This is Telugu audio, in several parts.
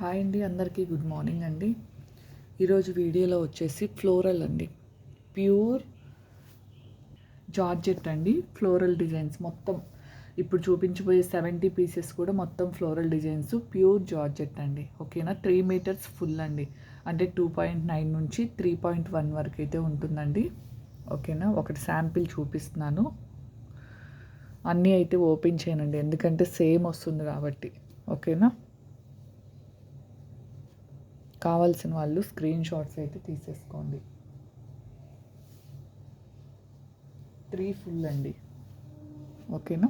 హాయ్ అండి అందరికీ గుడ్ మార్నింగ్ అండి. ఈరోజు వీడియోలో వచ్చేసి ఫ్లోరల్ అండి. ప్యూర్ జార్జెట్ అండి ఫ్లోరల్ డిజైన్స్ మొత్తం. ఇప్పుడు చూపించబోయే సెవెంటీ పీసెస్ కూడా మొత్తం ఫ్లోరల్ డిజైన్స్ ప్యూర్ జార్జెట్ అండి. ఓకేనా? త్రీ మీటర్స్ ఫుల్ అండి. అంటే టూ పాయింట్ నైన్ నుంచి త్రీ పాయింట్ వన్ వరకు అయితే ఉంటుందండి. ఓకేనా? ఒకటి శాంపిల్ చూపిస్తున్నాను. అన్నీ అయితే ఓపెన్ చేయనండి. ఎందుకంటే సేమ్ వస్తుంది కాబట్టి. ఓకేనా? కావాల్సిన వాళ్ళు స్క్రీన్ షాట్స్ అయితే తీసేసుకోండి. త్రీ ఫుల్ అండి. ఓకేనా?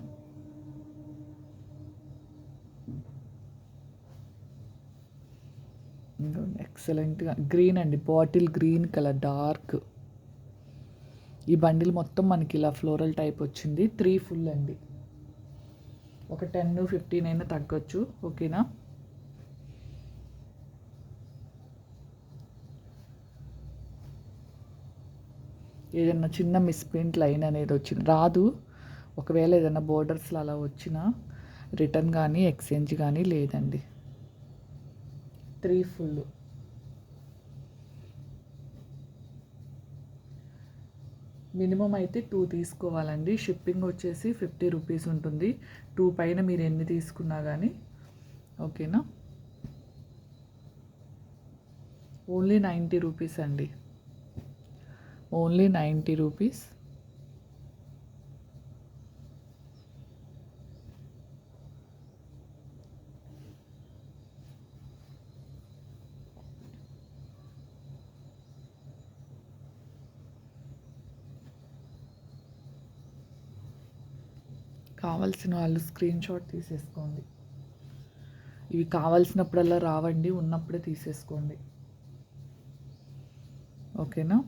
ఎక్సలెంట్గా గ్రీన్ అండి బాటిల్ గ్రీన్ కలర్ డార్క్. ఈ బండిల్ మొత్తం మనకి ఇలా ఫ్లోరల్ టైప్ వచ్చింది త్రీ ఫుల్ అండి. ఒక టెన్ ఫిఫ్టీన్ అయినా తగ్గొచ్చు ఓకేనా? ఏదైనా చిన్న మిస్ప్రింట్ లైన్ అనేది వచ్చింది. రాదు. ఒకవేళ ఏదైనా బోర్డర్స్లో అలా వచ్చినా రిటర్న్ కానీ ఎక్స్చేంజ్ కానీ లేదండి. త్రీ ఫుల్ మినిమం అయితే టూ తీసుకోవాలండి. షిప్పింగ్ వచ్చేసి ఫిఫ్టీ రూపీస్ ఉంటుంది. టూ పైన మీరు ఎన్ని తీసుకున్నా కానీ ఓకేనా ఓన్లీ నైంటీ రూపీస్ అండి. Only ninety rupees. కావాల్సిన వాళ్ళు స్క్రీన్ షాట్ తీసేసుకోండి. ఇవి కావాల్సినప్పుడల్లా రావండి ఉన్నప్పుడే తీసేసుకోండి. ఓకేనా?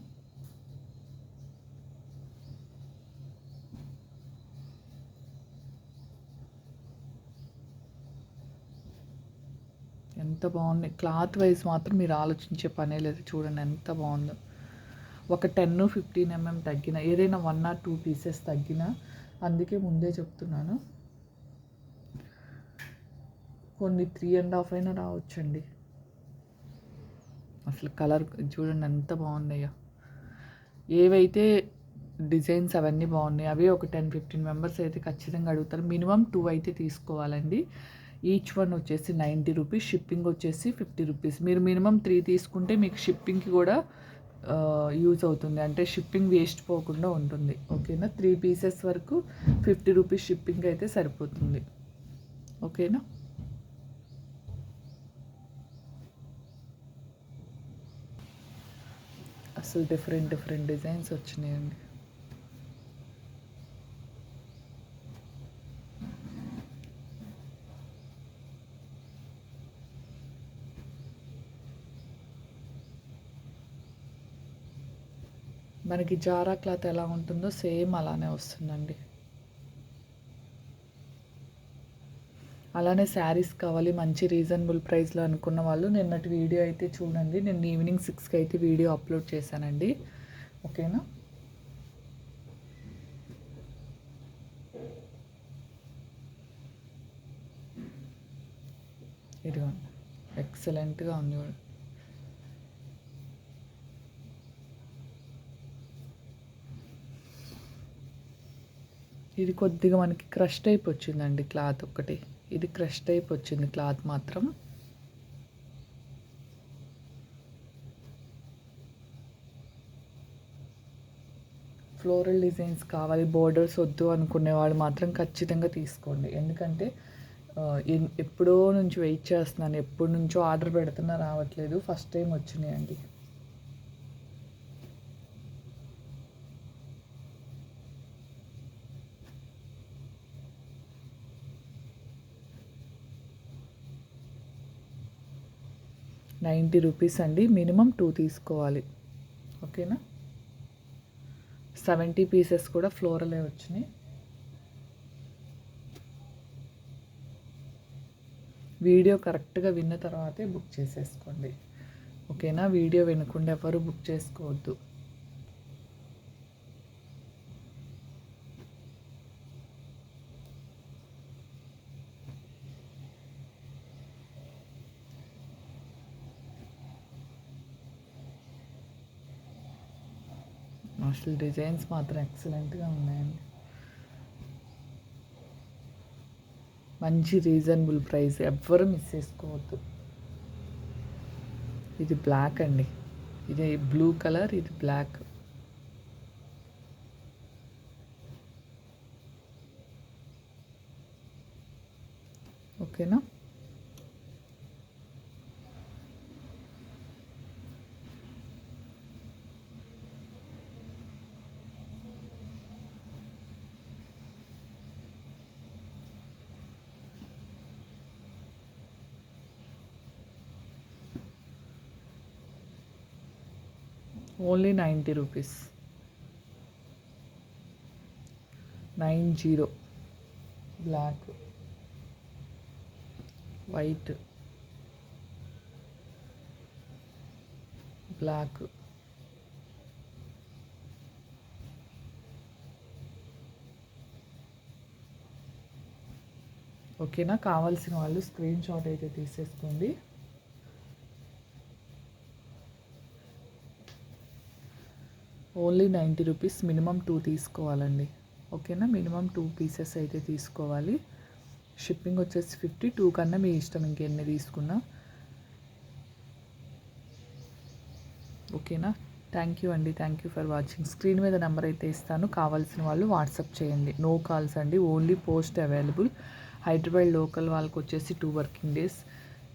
ఎంత బాగుంది. క్లాత్ వైజ్ మాత్రం మీరు ఆలోచించే పనే లేదు. చూడండి ఎంత బాగుందో. ఒక టెన్ ఫిఫ్టీన్ ఎంఎం తగ్గిన ఏదైనా వన్ ఆర్ టూ పీసెస్ తగ్గిన అందుకే ముందే చెప్తున్నాను. కొన్ని త్రీ అండ్ హాఫ్ అయినా రావచ్చండి. అసలు కలర్ చూడండి ఎంత బాగున్నాయో ఏవైతే డిజైన్స్ అవన్నీ బాగున్నాయి అవి ఒక టెన్ ఫిఫ్టీన్ మెంబర్స్ అయితే ఖచ్చితంగా అడుగుతారు. మినిమం టూ అయితే తీసుకోవాలండి. ఈచ్ వన్ వచ్చేసి నైంటీ రూపీస్ షిప్పింగ్ వచ్చేసి ఫిఫ్టీ రూపీస్ మీరు మినిమం త్రీ తీసుకుంటే మీకు షిప్పింగ్కి కూడా యూజ్ అవుతుంది. అంటే షిప్పింగ్ వేస్ట్ పోకుండా ఉంటుంది. ఓకేనా త్రీ పీసెస్ వరకు ఫిఫ్టీ రూపీస్ షిప్పింగ్ అయితే సరిపోతుంది. ఓకేనా అసలు డిఫరెంట్ డిఫరెంట్ డిజైన్స్ వచ్చినాయండి. మనకి జారా క్లాత్ ఎలా ఉంటుందో సేమ్ అలానే వస్తుందండి. అలానే శారీస్ కావాలి మంచి రీజనబుల్ ప్రైస్లో అనుకున్న వాళ్ళు నిన్నటి వీడియో అయితే చూడండి. నేను ఈవినింగ్ సిక్స్కి అయితే వీడియో అప్లోడ్ చేశానండి. ఓకేనా? ఇదిగోండి. ఎక్సలెంట్గా ఉంది. ఇది కొద్దిగా మనకి క్రష్ టైప్ వచ్చిందండి క్లాత్ ఒకటి. ఇది క్రష్ టైప్ వచ్చింది క్లాత్ మాత్రం. ఫ్లోరల్ డిజైన్స్ కావాలి బోర్డర్స్ వద్దు అనుకునే వాళ్ళు మాత్రం ఖచ్చితంగా తీసుకోండి. ఎందుకంటే ఎప్పుడో నుంచి వెయిట్ చేస్తున్నాను. ఎప్పటి నుంచో ఆర్డర్ పెడుతున్నా రావట్లేదు. ఫస్ట్ టైం వచ్చినాయండి. నైంటీ రూపీస్ అండి. మినిమం టూ తీసుకోవాలి. ఓకేనా? సెవెంటీ పీసెస్ కూడా ఫ్లోరలే వచ్చినాయి. వీడియో కరెక్ట్గా విన్న తర్వాతే బుక్ చేసేసుకోండి. ఓకేనా? వీడియో వినకుండా ఎవరు బుక్ చేసుకోవద్దు. అసలు డిజైన్స్ మాత్రం ఎక్సలెంట్గా ఉన్నాయండి. మంచి రీజనబుల్ ప్రైస్ ఎవ్వరు మిస్ చేసుకోవద్దు. ఇది బ్లాక్ అండి. ఇది బ్లూ కలర్ ఇది బ్లాక్. ఓకేనా? Only ninety rupees. Nine zero. Black. White. Black. ఓకేనా? కావాల్సిన వాళ్ళు స్క్రీన్ షాట్ అయితే తీసేసుకోండి. Only ninety rupees minimum two తీసుకోవాలండి. ఓకేనా? మినిమం టూ పీసెస్ అయితే తీసుకోవాలి. షిప్పింగ్ వచ్చేసి ఫిఫ్టీ టూ కన్నా మీ ఇష్టం ఇంకెన్ని తీసుకున్నా. ఓకేనా? థ్యాంక్ యూ అండి. Thank you for watching. Screen మీద నెంబర్ అయితే ఇస్తాను. కావాల్సిన వాళ్ళు వాట్సాప్ చేయండి. నో కాల్స్ అండి. Only post available. Hyderabad local వాళ్ళకి వచ్చేసి two working days.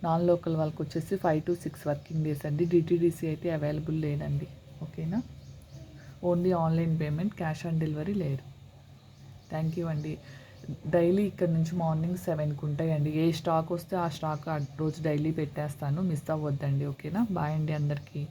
Non local వాళ్ళకి వచ్చేసి five to six working days అండి. డిటీడీసీ అయితే అవైలబుల్ లేదండి. ఓకేనా? Only online payment cash on delivery లేదు. థ్యాంక్ యూ అండి. డైలీ ఇక్కడ నుంచి మార్నింగ్ సెవెన్కి ఉంటాయండి. ఏ స్టాక్ వస్తే ఆ స్టాక్ ఆ రోజు డైలీ పెట్టేస్తాను. మిస్ అవ్వద్దండి ఓకేనా? బాయ్ అండి అందరికీ.